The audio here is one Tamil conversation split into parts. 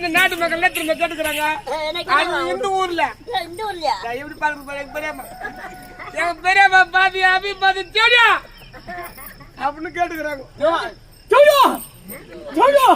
இந்த நாட்டு மக்கள் திரும்ப கேட்டுக்கிறாங்க? இந்த ஊர்ல. இந்த ஊர்லயா? நான் எப்படி பாருங்க பாரு, எங்க பெரியம்மா. எங்க பெரியம்மா பாதி அபி பாதி ஜோடியா. அப்படின்னு கேட்டுக்கிறாங்க. ஜோடியா? ஜோடியா?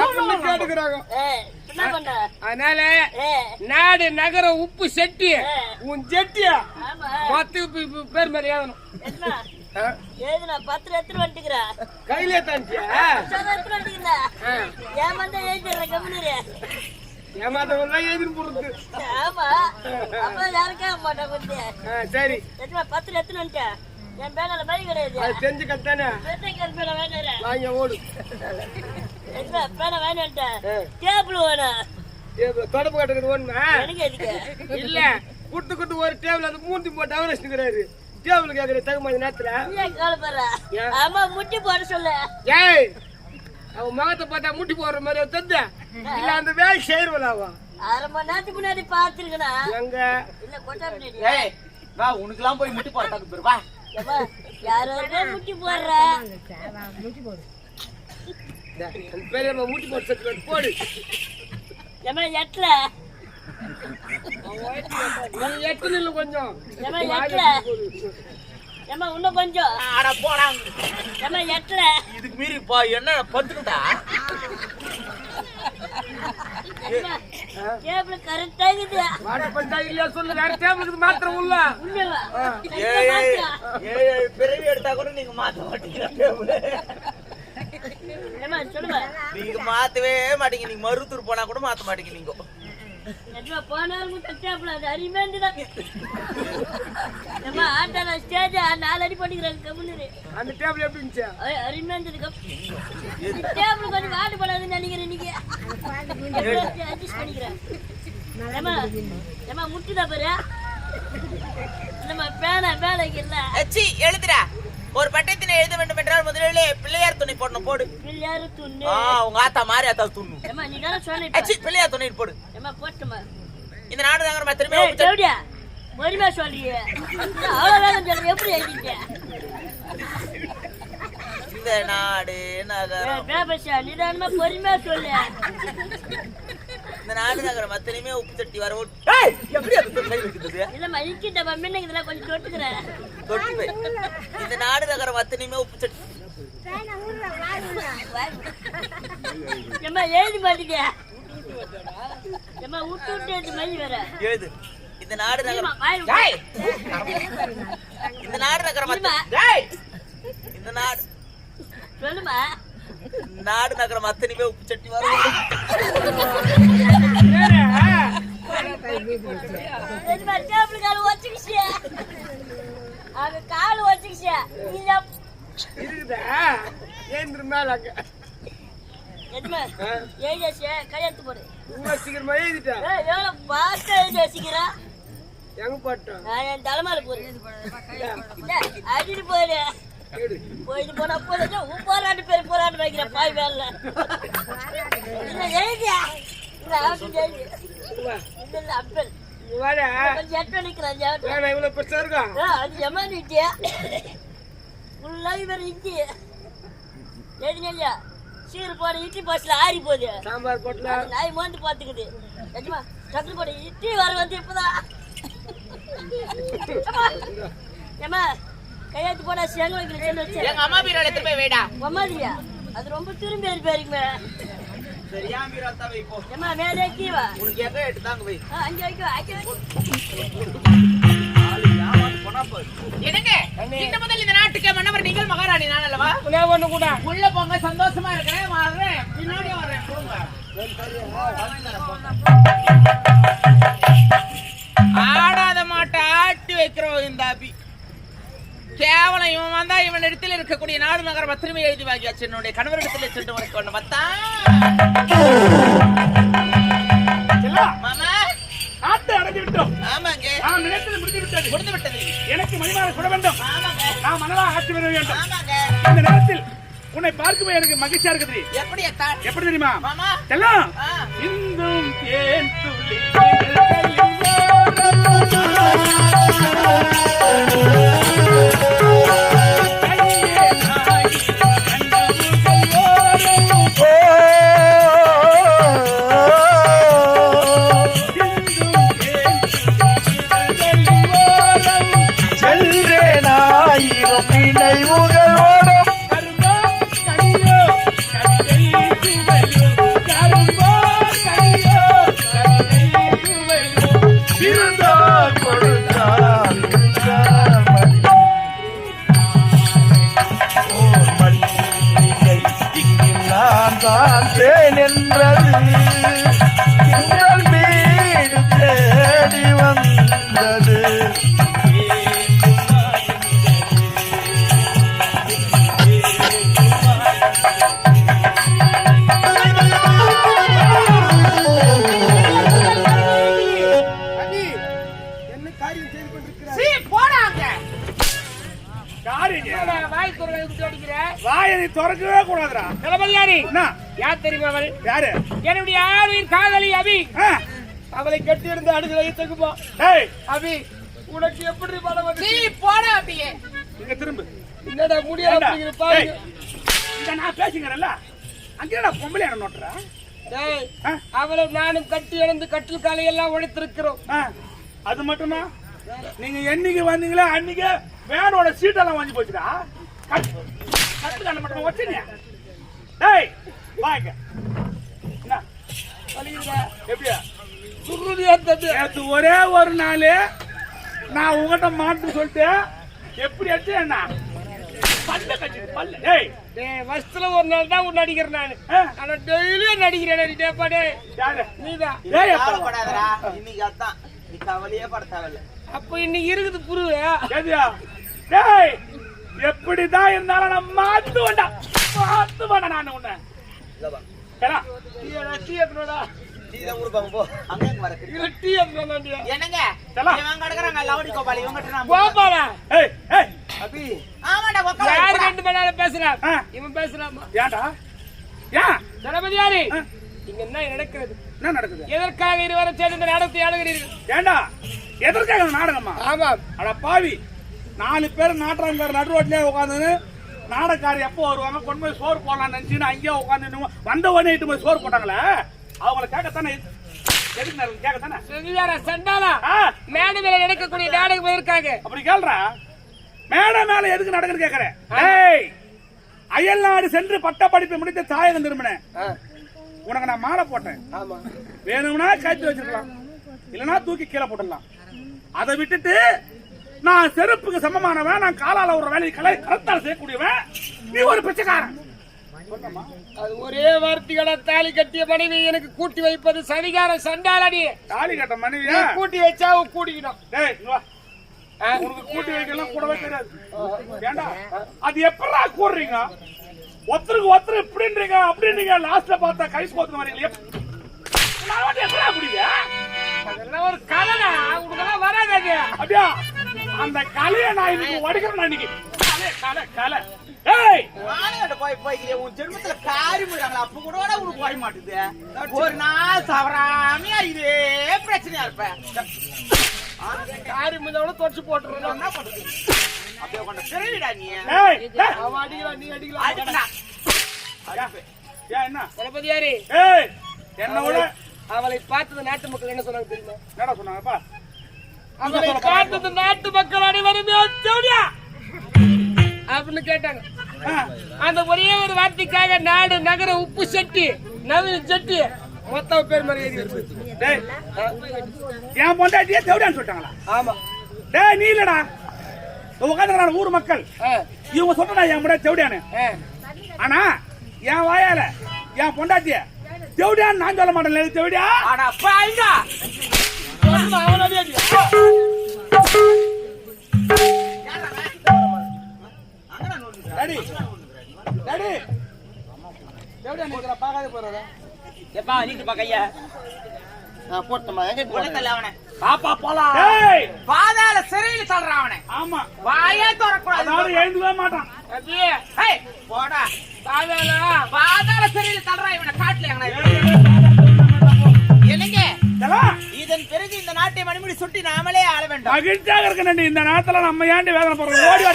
அப்படின்னு கேட்டுக்கிறாங்க. அதனால நாடு நகர உப்பு செட்டி. உன் ஜெட்டியா ஆமா. மொத்த பேர் மாதிரி என்ன? ஏதுனா பத்து எடுத்துட்டு வந்துட்டுக்கிறா கையிலே தாண்டியா எடுத்துட்டு வந்துட்டுக்கிறா ஏமாந்தா எழுதிடுற கம்முனு ஏமாத்தவெல்லாம் எழுதிட்டு போடுறது ஆமா. அப்ப யாருக்கே மாட்டேன் ஆ, சரி. எத்தனை பத்து எடுத்துட்டு வந்துட்டேன் என் பேனால பை கிடையாது. கத்தானே வெட்டைக்கார பேனை வேணும் வாங்க ஓடு. எத்தனை பேனை வேணும் ஆ. டேபிள் வேணும் ஏ, தொடப்பு கட்டுறது ஒண்ணா? எனக்கு இல்ல. குட்டு குட்டு ஒரு டேபிள் அந்த மூர்த்தி போட்டு அவர் வச்சுக்கிறாரு டேபிள் கேக்குற தகுந்த நேரத்துல? ஆமா முட்டி போட சொல்லு. ஏய் அவன் முகத்தை பார்த்தா முட்டி போடுற மாதிரி தந்த இல்ல அந்த வேலை செய்யறவள அவன். அரை மணி நேரத்துக்கு முன்னாடி பார்த்துருக்கனா? எங்க? இல்ல கொட்டா பின்னாடி? ஏய் வா உனக்கெல்லாம் போய் முட்டி போட்டாக்கு பேரு வா. யாரோ முட்டி போடுற. அந்த பெரியம்மா முட்டி போட்டு போடு. எட்ல நீ எட்டு நில்லு கொஞ்சம் ஏமா இன்னும் கொஞ்சம் அட போடா ஏமா இதுக்கு மீறி என்ன பத்துக்கிட்டா டேபிள் கரெக்டா இருக்குது வாட்டு பண்ணா சொல்லு வேற டேபிளுக்கு மாத்திரம் உள்ள ஏய் ஏய் பிறவி எடுத்தா கூட நீங்க மாத்த மாட்டீங்க டேபிள் நீங்க மாத்தவே மாட்டீங்க. நீங்க மருத்தூர் போனா கூட மாத்த மாட்டீங்க நீங்க. எட்ல போனாலும் டேபிள் அது அருமையாண்டுதான் ஏமா ஆட்டான ஸ்டேஜ் நாலு அடி பண்ணிக்கிறாங்க கம்முன்னு. அந்த டேபிள் எப்படி இருந்துச்சு? அருமையாண்டது டேபிள் கொஞ்சம் வாட்டு போடாதுன்னு நினைக்கிறேன் நீங்க. அட்ஜஸ்ட் பண்ணிக்கிறேன். ஏமா ஏமா முட்டுதா பாரு? இல்லம்மா பேனா வேலைக்கு இல்ல அச்சி எழுதுடா. ஒரு பட்டயத்தினை எழுத வேண்டும் என்றால் முதலிலே பிள்ளையார் துணை போடணும் போடு. பிள்ளையாரு துண்ணு ஆ உங்க ஆத்தா மாறி ஆத்தா துண்ணு ஏமா நீ தானே சொன்ன அச்சி பிள்ளையார் துணை போடு. ஏமா போட்டுமா? இந்த நாடு நகரமா திரும்பி ஏய் தேவடியா பொறுமையா சொல்றியே? அவ்வளவு வேலை சொல்லி எப்படி எழுதிட்ட? இந்த நாடு நகரம். பேபர்ஷா நிதானமா பொறுமையா சொல்லு. இந்த நாடு நகரம் அத்தனையுமே உப்பு சட்டி வர விட்டு- ஏய், எப்படி அது கை வைக்கிறது? இல்லம்மா இக்கிட்ட முன்ன இதெல்லாம் கொஞ்சம் தொட்டுக்கிறேன் தொட்டு போய். இந்த நாடு நகரம் அத்தனையுமே உப்பு எழுதி ஏம்மா விட்டு விட்டு எழுதி மணி வேற. எழுது. இந்த நாடு நகரம்! இந்த நாடு நகரம்! இந்த நாடு சொல்லுமா? நாடு நகரம் அத்தனையுமே உப்பு சட்டி வர அங்க கால் வச்சுக்கிச்சு நீங்க இருக்குதா? ஆ, எழுதி கையெழுத்து போடு. சீக்கிரமா எழுதிட்டா? ஏய் எவ்வளோ பார்த்து எழுதி வச்சுக்கிறா? எங்க போட்டோம் நான் என் தலைமையில போடு. இல்ல அடிட்டு போயிடு. போயிட்டு போனா போதும். உன் போராட்டு பேர் போராட்டம் வைக்கிற பாய் வேலை. எழுதியா? அவசியம் எழுதி. அப்பல். வாடா. இவ்வளவு பெருசா இருக்கும் ஆ, அது இவர் இஞ்சி. எழுதினல்லையா சீர் போட இட்லி பாசில் ஆறி போகுது. சாம்பார் போட்டலாம் அது நாய் நிஜமா டக்குனு போட. இட்லி வர வந்து இப்போதான் ஏமா கையாத்து போட சேங்க வச்சு. எங்க அம்மா வைடா ஒம்மாதிரியா? அது ரொம்ப திரும்பி இருப்பாருங்க சரியா பீரோல தான் வை போ ஏமா மேலே கீவா? உனக்கு எங்க எடுத்து தாங்க வை. ஆ, அங்கே வைக்க என்னங்க? இந்த முதல் இந்த நாட்டுக்கு மன்னவர் நீங்கள் மகாராணி நான் அல்லவா? ஒண்ணு கூட? உள்ள போங்க சந்தோஷமா இருக்கிறேன் வர்றேன் பின்னாடியே வர்றேன் போங்க. ஆடாத மாட்டை ஆட்டி வைக்கிறோம் இந்த அபி கேவலம் இவன் வந்தா இவன் இடத்தில் இருக்கக்கூடிய நாடு நகரம் பத்திரமே எழுதி வாங்கியாச்சு என்னுடைய கணவரிடத்தில் சென்று உனக்கு ஒண்ணு பார்த்தா மாமா. ஆட்டை அடைந்து விட்டோம். ஆமாங்க. நான் நினைத்தது முடிந்து விட்டது. எனக்கு மணிமாலை சுட வேண்டும். நான் மனதாக ஆட்சி வர வேண்டும். ஆமாங்க. இந்த நேரத்தில் உன்னை பார்க்கவே எனக்கு மகிழ்ச்சியா இருக்குது. எப்படி எப்படி தெரியுமா? மாமா. செல்லம். இந்தும் தேன் துளி காத்தே நின்றது திறக்கவே கூடாதுடா. தளபதியாரி என்ன? யார் தெரியுமா அவள்? யாரு? என்னுடைய ஆளுயின் காதலி அபி. ஆ, அவளை கட்டி இருந்து அடுக்கலை தகுமா டேய் அபி உனக்கு எப்படி பலம் வந்து நீ போட அப்படியே இங்க திரும்பு. என்னடா முடியாது பாருங்க டேய், இங்க நான் பேசிக்கிறேன்ல. அங்கே நான் பொம்பளை என்ன நோட்டுறா? டேய், ஆ? அவளை நானும் கட்டி இழந்து கட்டில் காலை எல்லாம் உடைத்திருக்கிறோம் ஆ, அது மட்டுமா? நீங்க என்னைக்கு வந்தீங்களோ அன்னைக்கு வேனோட சீட்டெல்லாம் வாங்கி போச்சுடா. கட்டு கண்ண மட்டும் வச்சுங்க. டேய் வாங்க. என்ன? வலிக்குதுடா. எப்படியா? சுருதியா தட்டு நேத்து ஒரே ஒரு நாள் நான் உங்ககிட்ட மாட்டு சொல்லிட்டு எப்படி அடிச்சு என்ன? பல்ல கட்டி பல்ல. டேய். டேய் வருஷத்துல ஒரு நாள் தான் உன்னை அடிக்கிறேன் நானு. ஆனா டெய்லியும் நடிக்கிறேன் டேப்பா டேய் யாரு? நீதான். டேய் அப்பா. கவலைப்படாதடா. இன்னைக்கு அதான். நீ கவலையே பட தேவையில்ல. அப்ப இன்னைக்கு இருக்குது புருவ. ஏதியா? டேய். எப்படிதான் இருந்தாலும் நான் மாத்து வேண்டாம் மாத்து வேண்டாம் நான் உன்னை ஏடா, என்னங்க. இவங்க கிடக்குறாங்க லவுடி கோபால் போப்பாடா ஏய் ஏய். ஆமாடா யாரு உக்கார ரெண்டு மணி நேரம் பேசுறான் ஆ. இவன் பேசுறாமா ஏன்டா? ஏன்? தளபதியாரி. இங்க என்ன நடக்கிறது? என்ன நடக்குது? எதற்காக இருவரும் சேர்ந்து இந்த நாடகத்தை ஆளுகிறீர்கள் ஏண்டா? எதற்காக நாடகமா ஆமாம். அட பாவி. நாலு பேர் நாட்டுறாங்க நடு ரோட்லயே உட்காந்து நாடகாரி எப்போ வருவாங்க? கொண்டு போய் சோறு போடலாம்னு நினைச்சு அங்கேயே உட்காந்து வந்த உடனே இட்டு போய் சோறு போட்டாங்களே? அவங்கள கேட்கத்தானே நடக்கக்கூடிய நாடகம் போயிருக்காங்க. அப்படி கேள்றா? மேடை மேல எதுக்கு நடக்குன்னு கேக்குறேன். ஏய் அயல் நாடு சென்று பட்ட படிப்பை முடித்து தாயகம் திரும்பினேன் உனக்கு நான் மாலை போட்டேன். வேணும்னா கட்டி வச்சிருக்கலாம். இல்லனா தூக்கி கீழே போட்டுடலாம். அதை விட்டுட்டு நான் செருப்புக்கு சமமானவன் நான் காலால ஒரு வேலையை கலை கலத்தால் செய்யக்கூடியவன். நீ ஒரு பிச்சைக்காரன். அது ஒரே வார்த்தையோட தாலி கட்டிய மனைவி எனக்கு கூட்டி வைப்பது சனிகார சண்டாளடி தாலி கட்ட நீ மனைவியா கூட்டி வச்சா கூட்டிக்கணும்? உனக்கு கூட்டி வைக்கலாம் கூடவே தெரியாது. ஏண்டா? அது எப்படா கூடுறீங்க? ஒருத்தருக்கு ஒருத்தர் இப்படின்றீங்க அப்படின்றீங்க லாஸ்ட்ல பார்த்தா கை கோத்துன வரீங்க எப்- நான் வந்து எப்படா புரியுது அதெல்லாம் ஒரு கலடா உனக்கெல்லாம் வராது அது. அப்படியா? அந்த கலையை நான் இன்னைக்கு உடைக்கிறேன் இன்னைக்கு. கலை கலை கலை. ஏய்! மானகட்ட போய் போய்க்கிறேன் உன் ஜென்மத்துல காரி போயிடாங்களா அப்ப கூட உனக்கு போய் மாட்டுது. ஒரு நாள் தவறாமையா இதே பிரச்சனையா இருப்ப. காரி முந்தவன தொடச்சு போட்டுருந்தோம் என்ன பண்றது? அப்படியே கொண்ட பிறவிடா நீ. அவன் அடிக்கலாம் நீ அடிக்கலாம். அடிக்கடா. ஏன் என்ன? தளபதியாரி. ஏய் என்ன விட அவளை பார்த்தது நாட்டு மக்கள் என்ன சொன்னாங்க தெரியுமா? என்னடா சொன்னாங்கப்பா அவளை பார்த்தது நாட்டு மக்கள் அனைவருமே அப்படின்னு கேட்டாங்க. அந்த ஒரே ஒரு வார்த்தைக்காக நாடு நகர உப்பு சட்டி நவீன சட்டி மொத்தம் பேர் மாதிரி என் பொண்டாட்டியே தேவடியான்னு சொல்லிட்டாங்களா? ஆமா. டேய் நீ இல்லடா. உட்காந்துக்கிறான ஊர் மக்கள். இவங்க சொல்றா என் முன்னாடி தேவடியானு. ஆனா என் வாயால என் பொண்டாட்டிய தேவடியான்னு நான் சொல்ல மாட்டேன் தேவடியா பாப்பா போலாம் ஏய் பாதாள சிறையில தள்ளுறான் அவனை ஆமா வாயே திறக்கூடாது அதாவது மாட்டான் ஹேய், போடா பாதாள பாதாள சிறையில தள்ளுறான் இவனை காட்டுல எங்கனா இல்லைங்க இதன் பிறகு இந்த நாட்டை மணிமுடி சுட்டி நாமளே ஆள வேண்டும். மகிழ்ச்சியாக இருக்கணும் இந்த நேரத்துல நம்ம ஏண்டி வேதனை போடுறோம்? ஓடி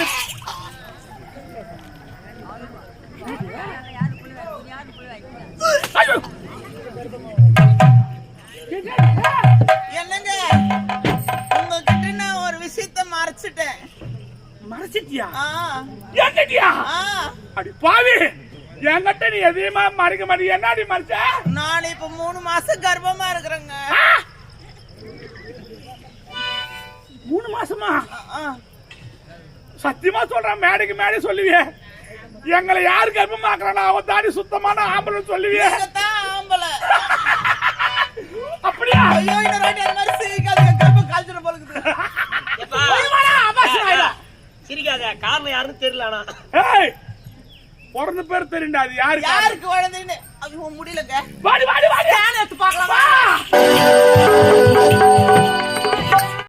ஐயோ! என்னங்க? உங்ககிட்ட நான் ஒரு விஷயத்த மறைச்சிட்டேன். மறைச்சிட்டியா? என்கிட்டயா? அடி பாவி. என்கிட்ட நீ எதையுமா மறைக்க மாட்டேங்க என்னடி மறைச்ச? நான் இப்ப மூணு மாசம் கர்ப்பமா இருக்கிறேங்க. மூணு மாசமா? ஆ, சத்தியமா சொல்றேன் மேடைக்கு மேடை சொல்லுவியே. எங்களை யாரு கர்ப்பமாக்குறானா அவன் தாடி சுத்தமான ஆம்பளை சொல்லுவியே. அப்படியா? ஐயோ இந்த வாட்டி அந்த மாதிரி கர்ப்பம் போலுக்குது சிரிக்காத. காரணம் யாருன்னு தெரியல ஆனா. ஏய் பிறந்த பேர் தெரியுண்டா அது யாருக்கு யாருக்கு குழந்தைன்னு? அது முடியலங்க. வாடி வாடி வாடி. எடுத்து பார்க்கலாமா?